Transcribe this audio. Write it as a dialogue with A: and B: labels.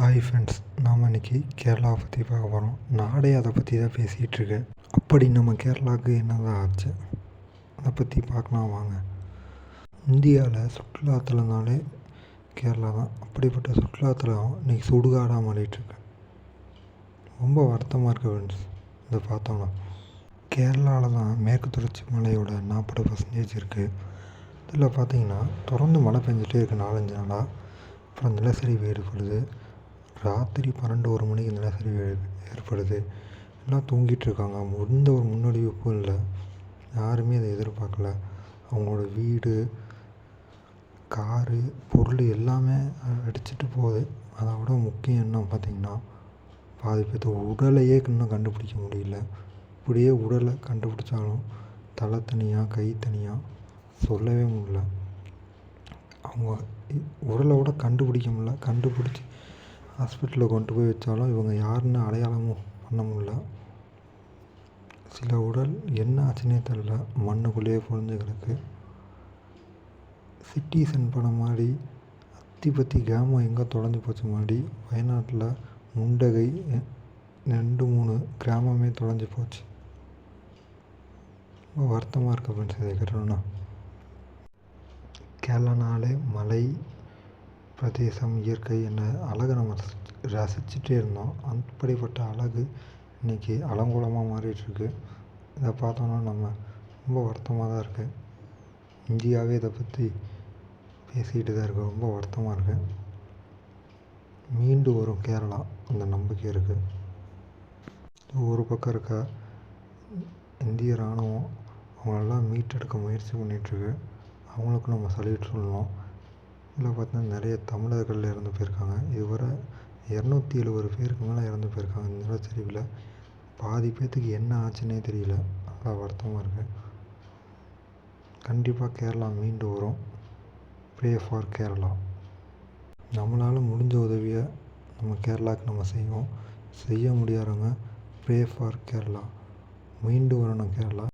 A: Hi friends நாம் இன்றைக்கி கேரளாவை பற்றி பார்க்க போகிறோம் நாடே அதை பற்றி தான் பேசிகிட்டு அப்படி நம்ம கேரளாவுக்கு என்னதான் ஆச்சு? அதை பற்றி பார்க்கலாம் வாங்க. இந்தியாவில் சுற்றுலாத்தலம்னாலே கேரளா தான். அப்படிப்பட்ட சுற்றுலாத்தலம் இன்றைக்கி சுடுகாடாக மாறிட்டுருக்கு ரொம்ப வருத்தமாக இருக்குது ஃப்ரெண்ட்ஸ் இதை பார்த்தோன்னா கேரளாவில் தான் மேற்கு தொடர்ச்சி மலையோட நாற்பது பர்சன்டேஜ் இருக்குது இதில் பார்த்தீங்கன்னா தொடர்ந்து மழை பெஞ்சிட்டே இருக்குது நாலஞ்சு நாளாக அப்புறம் நிலசரி ஏற்படுது. ராத்திரி பன்னெண்டு ஒரு மணிக்கு நிலச்சரிவு ஏற்படுது. எல்லாம் தூங்கிட்டு இருக்காங்க எந்த ஒரு முன்னறிவிப்பும் இல்லை. யாருமே அதை எதிர்பார்க்கல. அவங்களோட வீடு காரு பொருள் எல்லாமே அடிச்சிட்டு போகுது. அதை விட முக்கியம் என்ன பார்த்திங்கன்னா பாதி பேர்த்து உடலையே இன்னும் கண்டுபிடிக்க முடியல. இப்படியே உடலை கண்டுபிடிச்சாலும் தலை தனியாக கை தனியாக சொல்லவே முடியல. அவங்க உடலை விட கண்டுபிடிக்க முடியல. கண்டுபிடிச்சி ஹாஸ்பிட்டலில் கொண்டு போய் வச்சாலும் இவங்க யாருன்னு அடையாளமும் பண்ண முடியல. சில உடல் என்ன ஆச்சுன்னே தெரில மண்ணுக்குள்ளேயே புழிஞ்சு கிடக்கு. சிட்டிசன் படம் மாதிரி அத்திப்பத்தி கிராமம் எங்கே தொலைஞ்சு போச்சு மாதிரி வயநாட்டில் முண்டகை ரெண்டு மூணு கிராமமே தொலைஞ்சு போச்சு. ரொம்ப வருத்தமாக இருக்குது ஃப்ரெண்ட்ஸ் இதை கேட்டோன்னா கேரளானாலே மலை பிரதேசம் இயற்கை என்ன அழகை நம்ம ரசிச்சுட்டே இருந்தோம். அப்படிப்பட்ட அழகு இன்றைக்கி அலங்கோலமாக மாறிட்டுருக்கு. இதை பார்த்தோன்னா நம்ம ரொம்ப வருத்தமாக தான் இருக்குது இந்தியாவே இதை பற்றி பேசிக்கிட்டு தான் இருக்குது ரொம்ப வருத்தமாக இருக்குது மீண்டு வரும் கேரளா. அந்த நம்பிக்கை இருக்குது ஒரு பக்கம் இருக்க இந்திய இராணுவம் அவங்களெல்லாம் மீட்டெடுக்க முயற்சி பண்ணிகிட்ருக்கு அவங்களுக்கு நம்ம சல்யூட் சொல்லணும். இதில் பார்த்தீங்கன்னா நிறைய தமிழர்கள் இறந்து போயிருக்காங்க. இதுவரை இரநூத்தி எழுபது பேருக்கு மேலே இறந்து போயிருக்காங்க இந்த நிலச்சரிவில். பாதி பேர்த்துக்கு என்ன ஆச்சுன்னே தெரியல. அதான் வருத்தமாக இருக்குது கண்டிப்பாக கேரளா மீண்டு வரும். Pray for Kerala. நம்மளால் முடிஞ்ச உதவியை நம்ம கேரளாவுக்கு நம்ம செய்வோம். செய்ய முடியாதவங்க ப்ரே ஃபார் கேரளா. மீண்டு வரணும் கேரளா.